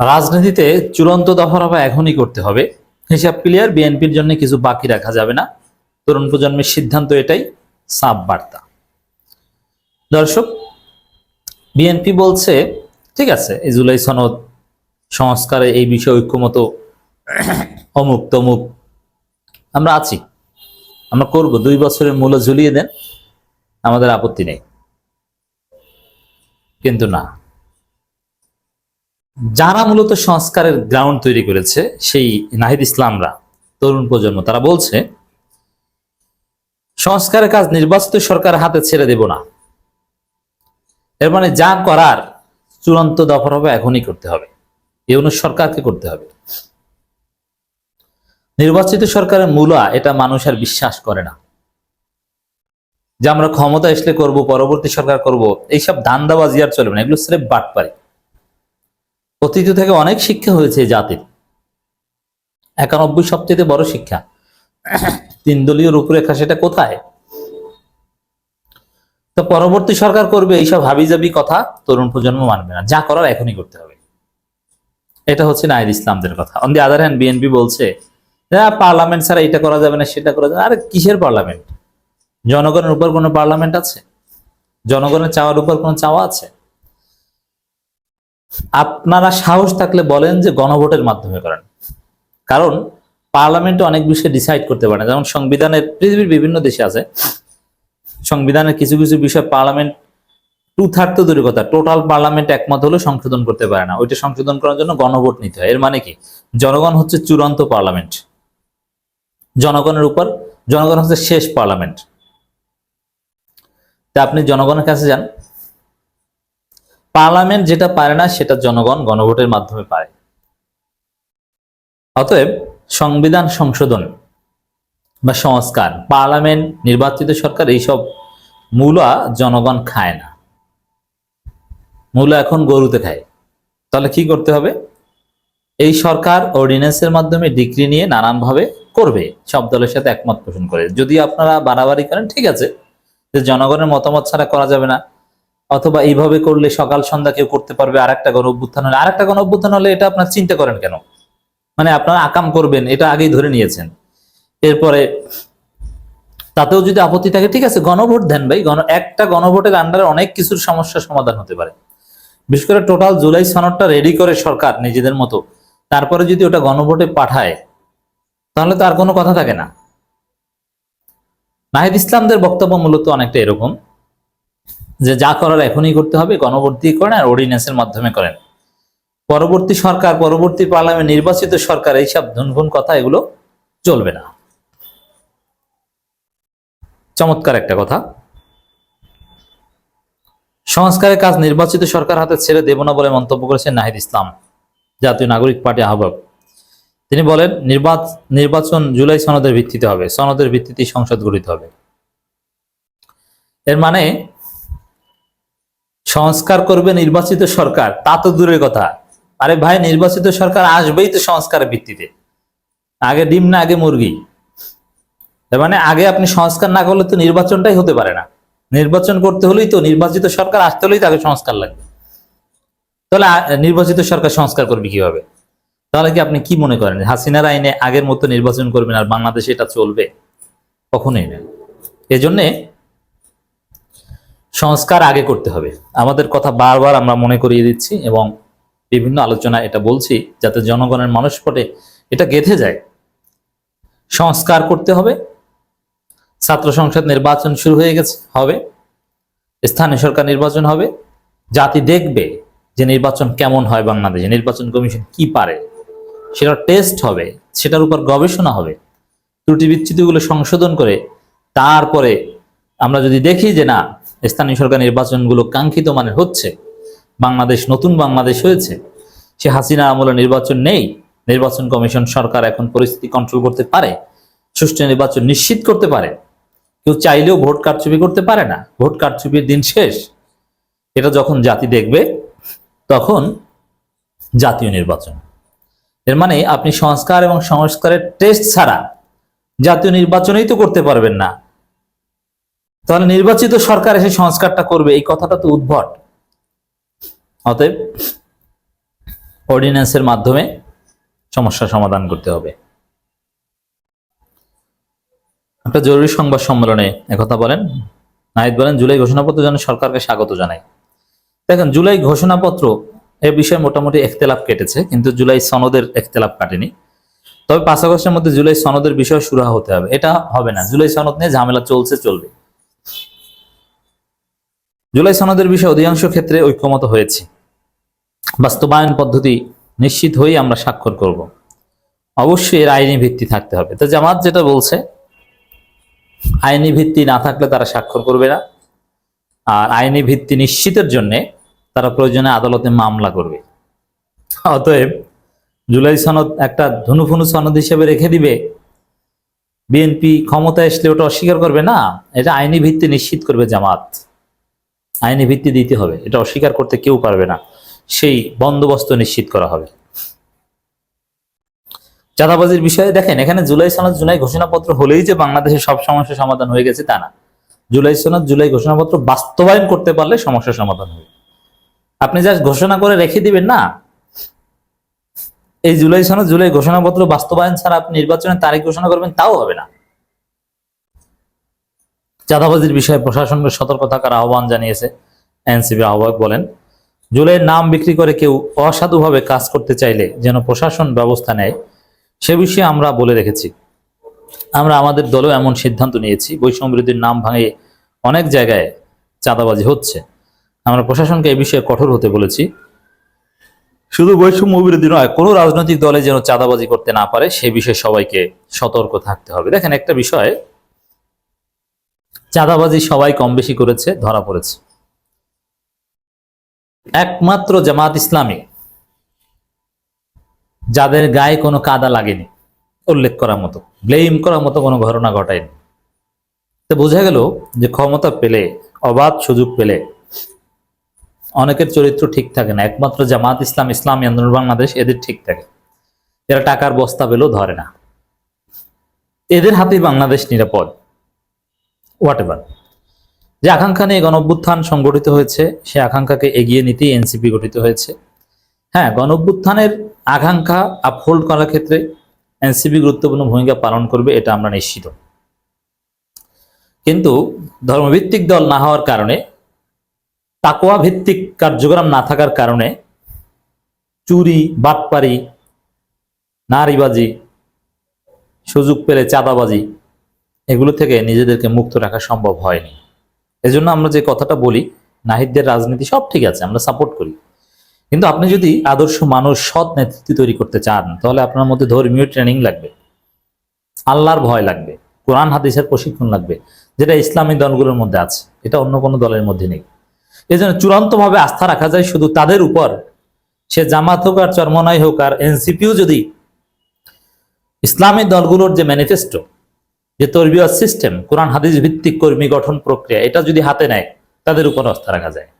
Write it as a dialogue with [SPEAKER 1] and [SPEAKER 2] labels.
[SPEAKER 1] রাজনীতিতে চূড়ান্ত দফারফা এখনই করতে হবে। হিসাব ক্লিয়ার বিএনপির জন্য কিছু বাকি রাখা যাবে না। তরুণ প্রজন্মের সিদ্ধান্ত এটাই সাব বার্তা। দর্শক, বিএনপি বলছে, ঠিক আছে, এই জুলাই সনদ সংস্কারে এই বিষয়ে ঐক্যমত অমুক তমুক, আমরা আছি। আমরা করব, দুই বছরের মূল্য ঝুলিয়ে দেন, আমাদের আপত্তি নেই। কিন্তু না। যারা মূলত সংস্কারের গ্রাউন্ড তৈরি করেছে, সেই নাহিদ ইসলামরা, তরুণ প্রজন্ম, তারা বলছে, সংস্কারের কাজ নির্বাচিত সরকার হাতে ছেড়ে দেব না। এর মানে যা করার চূড়ান্ত দফর হবে এখনই করতে হবে। এ অনু সরকারকে করতে হবে। নির্বাচিত সরকারের মূলা এটা মানুষ আর বিশ্বাস করে না। যে আমরা ক্ষমতা আসলে করব, পরবর্তী সরকার করব, এইসব দান্দাবাজি আর চলবে না, এগুলো স্রেফ বাটপারি। অতীত থেকে অনেক শিক্ষা হয়েছে জাতির। একানব্বই সবচেয়ে বড় শিক্ষা। তিন দলীয় রূপরেখা সেটা কোথায়? তো পরবর্তী সরকার করবে এইসব হাবিজাবি কথা তরুণ প্রজন্ম মানবে না। যা করার এখনই করতে হবে। এটা হচ্ছে নাহিদ ইসলামদের কথা। On the other hand BNP বলছে পার্লামেন্ট ছাড়া এটা করা যাবে না, সেটা করা যাবে। আরে, কিসের পার্লামেন্ট? জনগণের উপর কোনো পার্লামেন্ট আছে? জনগণের চাওয়ার উপর কোনো চাওয়া আছে? আপনারা সাহস থাকলে বলেন যে গণভোটের মাধ্যমে করেন। কারণ পার্লামেন্টে অনেক বিষয় ডিসাইড করতে পারে যেমন সংবিধানের, পৃথিবীর বিভিন্ন দেশে আছে। সংবিধানের কিছু কিছু বিষয় পার্লামেন্ট টু থার্ড তো দূরের কথা টোটাল পার্লামেন্ট একমত হলে সংশোধন করতে পারে না। ওইটা সংশোধন করার জন্য গণভোট নিতে হয়। এর মানে কি? জনগণ হচ্ছে চূড়ান্ত পার্লামেন্ট। জনগণের উপর, জনগণ হচ্ছে শেষ পার্লামেন্ট। তা আপনি জনগণের কাছে যান। পার্লামেন্ট যেটা পারে না, সেটা জনগণ গণভোটের মাধ্যমে পারে। অতএব সংবিধান সংশোধন বা সংস্কার, পার্লামেন্ট, নির্বাচিত সরকার, এইসব মূলা জনগণ খায় না। মূলা এখন গরুতে খায়। তাহলে কি করতে হবে? এই সরকার অর্ডিন্যান্সের মাধ্যমে ডিগ্রি নিয়ে নানানভাবে করবে। সব দলের সাথে একমত পোষণ করে। যদি আপনারা বাড়াবাড়ি করেন, ঠিক আছে। যে জনগণের মতামত ছাড়া করা যাবে না। অথবা এইভাবে করলে সকাল সন্ধ্যা কেউ করতে পারবে আর একটা গণ অভ্যুত্থান হলে। আর একটা গণ অভ্যুত্থান হলে এটা আপনার চিন্তা করেন কেন? মানে আপনারা আকাম করবেন, এটা আগেই ধরে নিয়েছেন। এরপরে, তাতেও যদি আপত্তি থাকে, ঠিক আছে, গণভোট দেন ভাই, গণ, একটা গণভোটের আন্ডারে অনেক কিছুর সমস্যার সমাধান হতে পারে। বিশেষ করে টোটাল জুলাই সনদটা রেডি করে সরকার নিজেদের মতো। তারপরে যদি ওটা গণভোটে পাঠায়, তাহলে তো আর কোনো কথা থাকে না। নাহিদ ইসলামদের বক্তব্য মূলত অনেকটা এরকম। যে যা করার এখনই করতে হবে গণভোট করেন আর অর্ডিন্যান্সের মাধ্যমে করেন। পরবর্তী সরকার, পরবর্তী পার্লামেন্ট নির্বাচিত সরকার এইসব ধুনভুন কথা এগুলো চলবে না। চমৎকার একটা কথা। সংস্কারের কাজ নির্বাচিত সরকার হাতে ছেড়ে দেব না বলে মন্তব্য করেছেন নাহিদ ইসলাম, জাতীয় নাগরিক পার্টি আহ্বায়ক। তিনি বলেন, নির্বাচ- নির্বাচন জুলাই সনদের ভিত্তিতে হবে, সনদের ভিত্তিতে সংসদ গঠিত হবে। এর মানে সংস্কার করবে নির্বাচিত সরকার, তা তো দূরের কথা। আরে ভাই, নির্বাচিত সরকার আসবেই তো সংস্কারের ভিত্তিতে। আগে ডিম না, আগে মুরগি। তার মানে আগে আপনি সংস্কার না করলে তো নির্বাচনটাই হতে পারে না। নির্বাচন করতে হলেই তো নির্বাচিত সরকার আসতে হলেই তাকে সংস্কার লাগবে। তাহলে নির্বাচিত সরকার সংস্কার করবে কীভাবে? তাহলে কি আপনি কি মনে করেন? হাসিনার আইনে আগের মতো নির্বাচন করবেন আর বাংলাদেশে এটা চলবে? কখনোই না। এজন্যে সংস্কার আগে করতে হবে। আমাদের কথা বারবার আমরা মনে করিয়ে দিচ্ছি এবং বিভিন্ন আলোচনা এটা বলছি যাতে জনগণের মানুষপটে এটা গেঁথে যায়। সংস্কার করতে হবে। ছাত্র সংসদ নির্বাচন শুরু হয়ে গেছে, হবে। স্থানীয় সরকার নির্বাচন হবে। জাতি দেখবে যে নির্বাচন কেমন হয় বাংলাদেশে, নির্বাচন কমিশন কি পারে। সেটা টেস্ট হবে, সেটার উপর গবেষণা হবে। ত্রুটি বিচ্যুতিগুলো সংশোধন করে তারপরে আমরা যদি দেখি যে না স্থানীয় সরকার নির্বাচনগুলো কাঙ্ক্ষিত মানের হচ্ছে। বাংলাদেশ নতুন বাংলাদেশ হয়েছে। সে হাসিনা আমলে নির্বাচন নেই। নির্বাচন কমিশন সরকার এখন পরিস্থিতি কন্ট্রোল করতে পারে। সুষ্ঠু নির্বাচন নিশ্চিত করতে পারে। কেউ চাইলেও ভোট কারচুপি করতে পারে না। ভোট কারচুপির দিন শেষ। এটা যখন জাতি দেখবে, তখন জাতীয় নির্বাচন। এর মানে আপনি সংস্কার এবং সংস্কারের টেস্ট ছাড়া জাতীয় নির্বাচনেই তো করতে পারবেন না। তাহলে নির্বাচিত সরকার এসে সংস্কারটা করবে, এই কথাটা তো উদ্ভট। অতএব অর্ডিন্যান্সের মাধ্যমে সমস্যার সমাধান করতে হবে। একটা জরুরি সংবাদ সম্মেলনে একথা বলেন, নাহিদ বলেন, জুলাই ঘোষণাপত্র যেন সরকারকে স্বাগত জানায় দেখেন, জুলাই ঘোষণাপত্র এ বিষয়ে মোটামুটি একতেলাপ কেটেছে, কিন্তু জুলাই সনদের একতেলাপ কাটেনি। তবে পাঁচ আগস্টের মধ্যে জুলাই সনদের বিষয় শুরু হতে হবে। এটা হবে না। জুলাই সনদ নিয়ে ঝামেলা চলছে, চলবে। জুলাই সনদের বিষয়ে অধিকাংশ ক্ষেত্রে ঐক্যমত হয়েছে। বাস্তবায়ন পদ্ধতি নিশ্চিত হয়েই আমরা স্বাক্ষর করব। অবশ্যই এর আইনি ভিত্তি থাকতে হবে। তো জামাত যেটা বলছে, আইনি ভিত্তি না থাকলে তারা স্বাক্ষর করবে না। আর আইনি ভিত্তি নিশ্চিতের জন্য তারা প্রয়োজনে আদালতে মামলা করবে। অতএব জুলাই সনদ একটা ধনুফুনু সনদ হিসেবে রেখে দিবে। বিএনপি ক্ষমতা আসলে ওটা অস্বীকার করবে না। এটা আইনি ভিত্তি নিশ্চিত করবে জামাত। আইনি ভিত্তি দিতে হবে। এটা অস্বীকার করতে কেউ পারবে না। সেই বন্দোবস্ত নিশ্চিত করা হবে। চাঁদাবাজির বিষয়ে দেখেন, এখানে জুলাই সনদ জুলাই ঘোষণাপত্র হলেই যে বাংলাদেশের সব সমস্যার সমাধান হয়ে গেছে তা না। জুলাই সনদ জুলাই ঘোষণাপত্র বাস্তবায়ন করতে পারলে সমস্যার সমাধান হবে। আপনি জাস্ট ঘোষণা করে রেখে দিবেন না। এই জুলাই সনদ জুলাই ঘোষণাপত্র বাস্তবায়ন ছাড়া আপনি নির্বাচনের তারিখ ঘোষণা করবেন, তাও হবে না। চাঁদাবাজির বিষয়ে প্রশাসনকে সতর্ক থাকার আহ্বান জানিয়েছে এনসিপি আহ্বায়ক বলেন জুলাইয়ের নাম বিক্রি করে কেউ অসাধুভাবে কাজ করতে চাইলে যেন প্রশাসন ব্যবস্থা নেয়, সে বিষয়ে আমরা বলে রেখেছি। আমরা আমাদের দলও এমন সিদ্ধান্ত নিয়েছি, বৈষম্য বিরোধীর নাম ভাঙে অনেক জায়গায় চাঁদাবাজি হচ্ছে। আমরা প্রশাসনকে এ বিষয়ে কঠোর হতে বলেছি। শুধু বৈষম্য বিরোধী নয়, কোনো রাজনৈতিক দলে যেন চাঁদাবাজি করতে না পারে, সে বিষয়ে সবাইকে সতর্ক থাকতে হবে। দেখেন একটা বিষয় চাঁদাবাজি সবাই কম বেশি করেছে, ধরা পড়েছে। একমাত্র জামাত ইসলামী, যাদের গায়ে কোনো কাদা লাগেনি, উল্লেখ করার মতো, ব্লেম করার মতো কোনো ঘটনা ঘটায়নি। তো বোঝা গেল যে ক্ষমতা পেলে, অবাধ সুযোগ পেলে, অনেকের চরিত্র ঠিক থাকে না। একমাত্র জামাত ইসলাম, ইসলামী আন্দোলন বাংলাদেশ, এদের ঠিক থাকে। এরা টাকার বস্তা পেলেও ধরে না। এদের হাতেই বাংলাদেশ নিরাপদ। হোয়াট এভার যে আকাঙ্ক্ষা নিয়ে গণ অভ্যুত্থান সংগঠিত হয়েছে, সে আকাঙ্ক্ষাকে এগিয়ে নিতেই এনসিপি গঠিত হয়েছে। হ্যাঁ গণ অভ্যুত্থানের আকাঙ্ক্ষা আপহোল্ড করার ক্ষেত্রে এনসিপি গুরুত্বপূর্ণ ভূমিকা পালন করবে, এটা আমরা নিশ্চিত। কিন্তু ধর্মভিত্তিক দল না হওয়ার কারণে তাকোয়া ভিত্তিক কার্যক্রম না থাকার কারণে চুরি, বাটপারি, নারীবাজি, সুযোগ পেলে চাঁদাবাজি এগুলো থেকে নিজেদেরকে মুক্ত রাখা সম্ভব হয়নি। এজন্য আমরা যে কথাটা বলি, নাহিদদের রাজনীতি সব ঠিক আছে, আমরা সাপোর্ট করি। কিন্তু আপনি যদি আদর্শ মানুষ, সৎ নেতৃত্ব তৈরি করতে চান, তাহলে আপনার মধ্যে ধর্মীয় ট্রেনিং লাগবে। আল্লাহর ভয় লাগবে। কোরআন, হাদিসের প্রশিক্ষণ লাগবে, যেটা ইসলামী দলগুলোর মধ্যে আছে। এটা অন্য কোনো দলের মধ্যে নেই। এই জন্য চূড়ান্তভাবে আস্থা রাখা যায় শুধু তাদের উপর। সে জামাত হোক আর চর্মনাই হোক আর এনসিপিও যদি ইসলামী দলগুলোর যে ম্যানিফেস্টো যে তরবিয়ত সিস্টেম, কোরআন, হাদিস ভিত্তিক কর্মী গঠন প্রক্রিয়া, এটা যদি হাতে নেয়, তাদের উপর আস্থা রাখা যায়।